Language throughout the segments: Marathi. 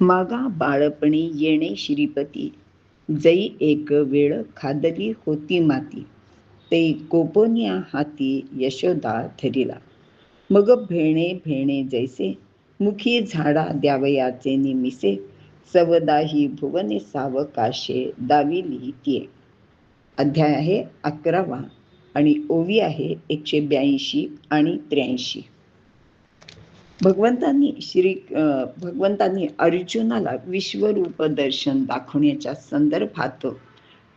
मागा बाळपणी येणे श्रीपती. जई एक वेळ खादली होती माती. ते कोपोनिया हाती यशोदा धरिला. मग भेणे भेणे जैसे मुखी झाडा द्यावयाचे निमिसे सवदाही भुवने सावकाशे दावी लिहितीये अध्याय आहे अकरावा आणि ओवी आहे एकशे ब्याऐंशी आणि त्र्याऐंशी. भगवंतांनी श्री भगवंतांनी अर्जुनाला विश्वरूप दर्शन दाखवण्याच्या संदर्भात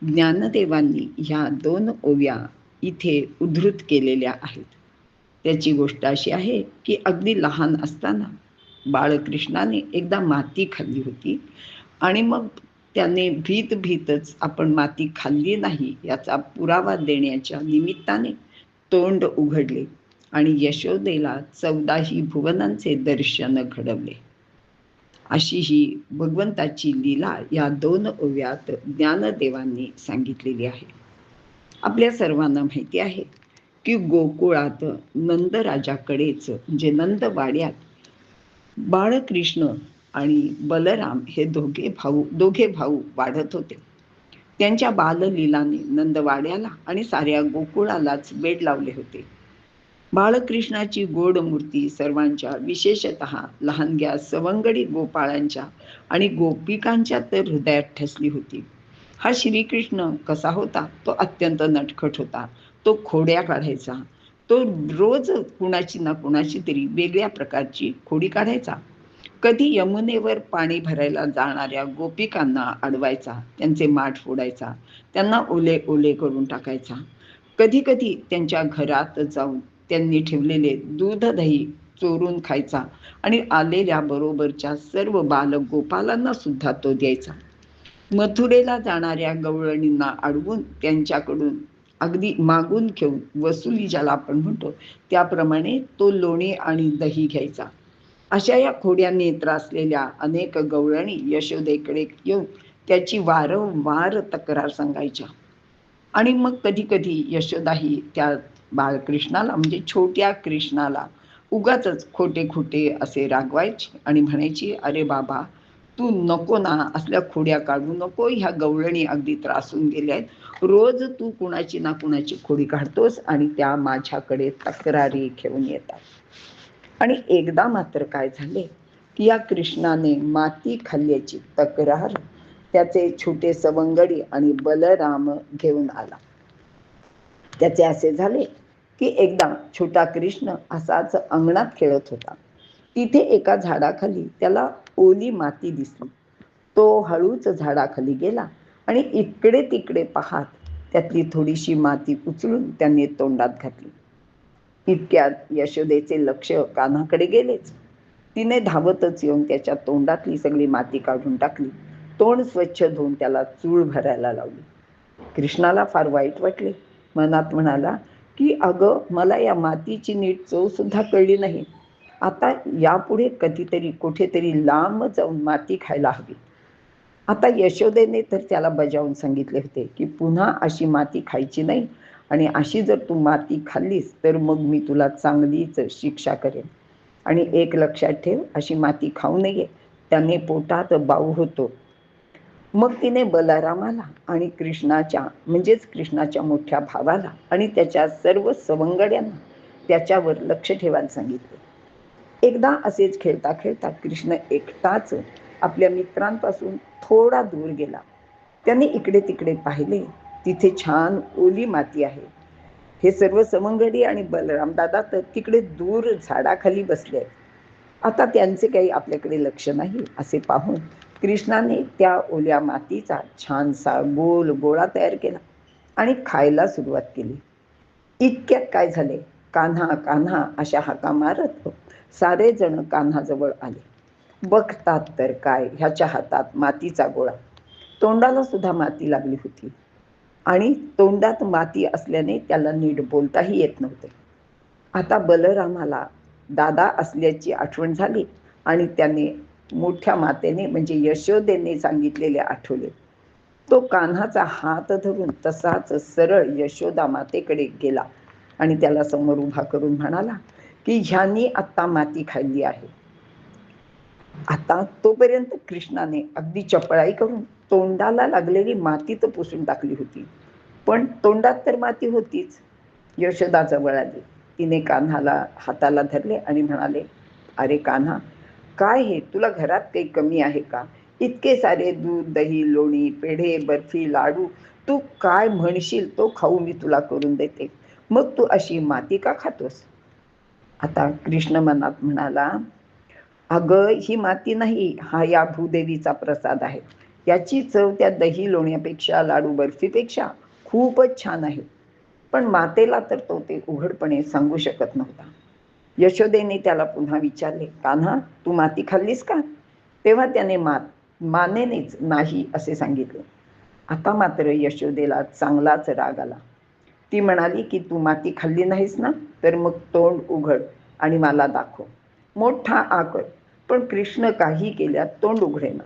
ज्ञानदेवांनी ह्या दोन ओव्या इथे उद्धृत केलेल्या आहेत. त्याची गोष्ट अशी आहे की अगदी लहान असताना बाळकृष्णाने एकदा माती खाल्ली होती आणि मग त्याने भीत भीतच आपण माती खाल्ली नाही याचा पुरावा देण्याच्या निमित्ताने तोंड उघडले. आणि यशोदेला चौदाही भुवनांचे दर्शन घडवले. अशी ही भगवंताची लीला या दोन ओव्यात ज्ञानदेवांनी सांगितलेली आहे. आपल्या सर्वांना माहिती आहे की गोकुळात नंदराजाकडेच म्हणजे नंदवाड्यात बाळकृष्ण आणि बलराम हे दोघे भाऊ दोघे भाऊ वाढत होते. त्यांच्या बाललीलाने नंदवाड्याला आणि साऱ्या गोकुळालाच बेड लावले होते. बाळकृष्णाची गोड मूर्ती सर्वांच्या विशेषत लहानग्या सवंगडी गोपाळांच्या आणि गोपिकांच्या तर हृदयात ठसली होती. हा श्रीकृष्ण कसा होता? तो अत्यंत नटखट होता. तो खोड्या काढायचा. तो रोज कुणाची ना कुणाची तरी वेगळ्या प्रकारची खोडी काढायचा. कधी यमुनेवर पाणी भरायला जाणाऱ्या गोपिकांना अडवायचा. त्यांचे माठ फोडायचा. त्यांना ओले ओले करून टाकायचा. कधी कधी त्यांच्या घरात जाऊन त्यांनी ठेवलेले दूध दही चोरून खायचा आणि आलेल्या बरोबरच्या सर्व बालक गोपालांना सुद्धा तो द्यायचा. मथुरेला जाणाऱ्या गवळणींना अडवून त्यांच्याकडून अगदी मागून घेऊन वसुली ज्याला आपण म्हणतो त्याप्रमाणे तो लोणी आणि दही घ्यायचा. अशा या खोड्यांनी त्रासलेल्या अनेक गवळणी यशोदेकडे येऊन त्याची वारंवार तक्रार सांगायच्या. आणि मग कधी कधी यशोदाही त्या बाळकृष्णाला म्हणजे छोट्या कृष्णाला उगाच खोटे खोटे असे रागवायचे आणि म्हणायची अरे बाबा तू नको ना असल्या खोड्या काढू नको ह्या गवळणी अगदी त्रासून गेल्या आहेत रोज तू कुणाची ना कुणाची खोडी काढतोस आणि त्या माझ्याकडे तक्रारी घेऊन येतात. आणि एकदा मात्र काय झाले की या कृष्णाने माती खाल्ल्याची तक्रार त्याचे छोटे सवंगडी आणि बलराम घेऊन आला. त्याचे असे झाले की एकदा छोटा कृष्ण असाच अंगणात खेळत होता. तिथे एका झाडाखाली त्याला ओली माती दिसली. तो हळूच झाडाखाली गेला आणि इकडे तिकडे पाहात त्यातली थोडीशी माती उचलून त्याने तोंडात घातली. इतक्यात यशोदेचे लक्ष कानाकडे गेलेच. तिने धावतच येऊन त्याच्या तोंडातली सगळी माती काढून टाकली. तोंड स्वच्छ धुवून त्याला चूळ भरायला लावली. कृष्णाला फार वाईट वाटले. मनात म्हणाला की अगं मला या मातीची नीट चव सुद्धा कळली नाही. आता यापुढे कधीतरी कुठेतरी लांब जाऊन माती खायला हवी. आता यशोदेने तर त्याला बजावून सांगितले होते की पुन्हा अशी माती खायची नाही आणि अशी जर तू माती खाल्लीस तर मग मी तुला चांगलीच शिक्षा करेन. आणि एक लक्षात ठेव अशी माती खाऊ नये. त्याने पोटात बाऊ होतो. मग तिने बलरामाला आणि कृष्णाच्या म्हणजेच कृष्णाच्या मोठ्या भावाला आणि त्याच्या सर्व सवंगड्यांना त्याच्यावर लक्ष ठेवायला सांगितले. एकदा असेच खेळता खेळता कृष्ण एकटाच आपल्या मित्रांपासून थोडा दूर गेला. त्याने इकडे तिकडे पाहिले तिथे छान ओली माती आहे. हे सर्व सवंगडी आणि बलराम दादा तर तिकडे दूर झाडाखाली बसले आहेत. आता त्यांचे काही आपल्याकडे लक्ष नाही असे पाहून कृष्णाने त्या ओल्या मातीचा छानसा गोल गोळा तयार केला आणि खायला सुरुवात केली. इतक्यात काय झाले? कान्हा कान्हा अशा हाका मारत हो. सारे जण कान्हाजवळ आले. बघतात तर काय ह्याच्या हातात मातीचा गोळा. तोंडाला सुद्धा माती लागली होती. आणि तोंडात माती असल्याने त्याला नीट बोलताही येत नव्हते. आता बलरामाला दादा असल्याची आठवण झाली आणि त्याने मोठ्या मातेने म्हणजे यशोदेने सांगितलेले आठवले. तो कान्हाचा हात धरून तसाच सरळ यशोदा मातेकडे गेला आणि त्याला समोर उभा करून म्हणाला की ह्यांनी आत्ता माती खाल्ली आहे. आता तोपर्यंत कृष्णाने अगदी चपळाई करून तोंडाला लागलेली माती तर पुसून टाकली होती. पण तोंडात तर माती होतीच. यशोदा जवळ आली. तिने कान्हाला हाताला धरले आणि म्हणाले अरे कान्हा काय हे? तुला घरात काही कमी आहे का? इतके सारे दूध दही लोणी पेढे बर्फी लाडू तू काय म्हणशील तो खाऊ मी तुला करून देते. मग तू अशी माती का खातोस? आता कृष्ण मनात म्हणाला अगं ही माती नाही हा या भूदेवीचा प्रसाद आहे. याची चव त्या दही लोण्यापेक्षा लाडू बर्फीपेक्षा खूपच छान आहे. पण मातेला तर तो ते उघडपणे सांगू शकत नव्हता. यशोदेने त्याला पुन्हा विचारले कान्हा तू माती खाल्लीस का? तेव्हा त्याने मात मानेनेच नाही असे सांगितले. आता मात्र यशोदेला चांगलाच राग आला. ती म्हणाली की तू माती खाल्ली नाहीस ना? तर मग तोंड उघड आणि मला दाखव. मोठा आकर पण कृष्ण काही केल्यात तोंड उघडेना.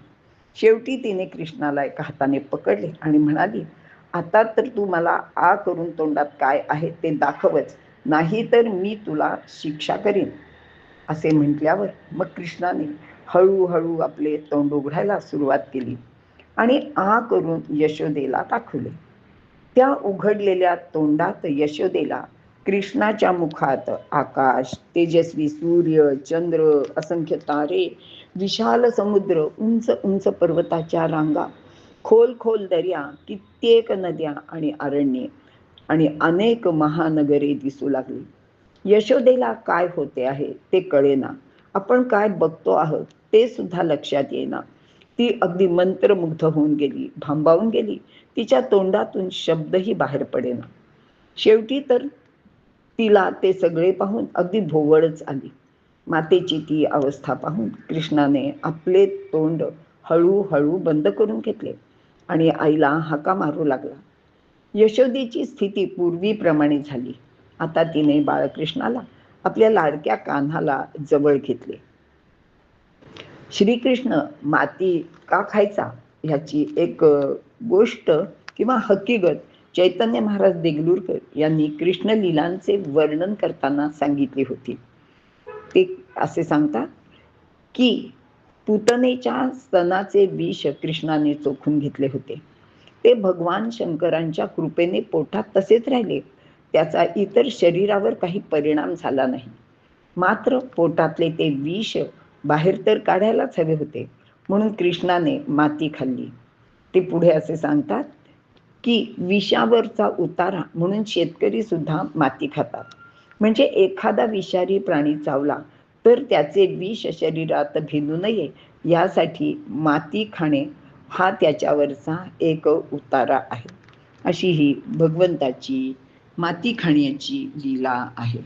शेवटी तिने कृष्णाला एका हाताने पकडले आणि म्हणाली आता तर तू मला आ करून तोंडात काय आहे ते दाखवच. नाही तर मी तुला शिक्षा करीन. असे म्हटल्यावर मग कृष्णाने हळूहळू आपले तोंड उघडायला सुरुवात केली आणि आ करून यशोदेला दाखवले. त्या उघडलेल्या तोंडात यशोदेला कृष्णाच्या मुखात आकाश तेजस्वी सूर्य चंद्र असंख्य तारे विशाल समुद्र उंच उंच पर्वताच्या रांगा खोल खोल दर्या कित्येक नद्या आणि अरण्ये आणि अनेक महानगरे दिसू लागली. यशोदेला काय होते आहे ते कळेना. आपण काय बघतो आहोत ते सुद्धा लक्षात येईना. ती अगदी मंत्रमुग्ध होऊन गेली भांबावून गेली. तिच्या तोंडातून शब्दही बाहेर पडेना. शेवटी तर तिला ते सगळे पाहून अगदी भोवळच आली. मातेची ती अवस्था पाहून कृष्णाने आपले तोंड हळूहळू बंद करून घेतले आणि आईला हाका मारू लागला. यशोदेची स्थिती पूर्वीप्रमाणे झाली. आता तिने बाळकृष्णाला आपल्या लाडक्या कान्हाला जवळ घेतले. श्रीकृष्ण माती का खायचा ह्याची एक गोष्ट किंवा हकीकत चैतन्य महाराज देगलूरकर यांनी कृष्ण लीलांचे वर्णन करताना सांगितली होती. ते असे सांगतात की पुतनेच्या स्तनाचे विष कृष्णाने चोखून घेतले होते. ते भगवान शंकरांच्या कृपेने पोटात तसेच राहिले. त्याचा इतर शरीरावर काही परिणाम झाला नाही. मात्र पोटातले ते विष बाहेर तर काढायलाच हवे होते. म्हणून कृष्णाने माती खाल्ली. ते पुढे असे सांगतात की विषावरचा उतारा म्हणून शेतकरी सुद्धा माती खातात. म्हणजे एखादा विषारी प्राणी चावला तर त्याचे विष शरीरात भिनू नये. यासाठी माती खाणे हा त्याच्यावरचा एक उतारा आहे. अशी ही भगवंताची माती खाण्याची लीला आहे.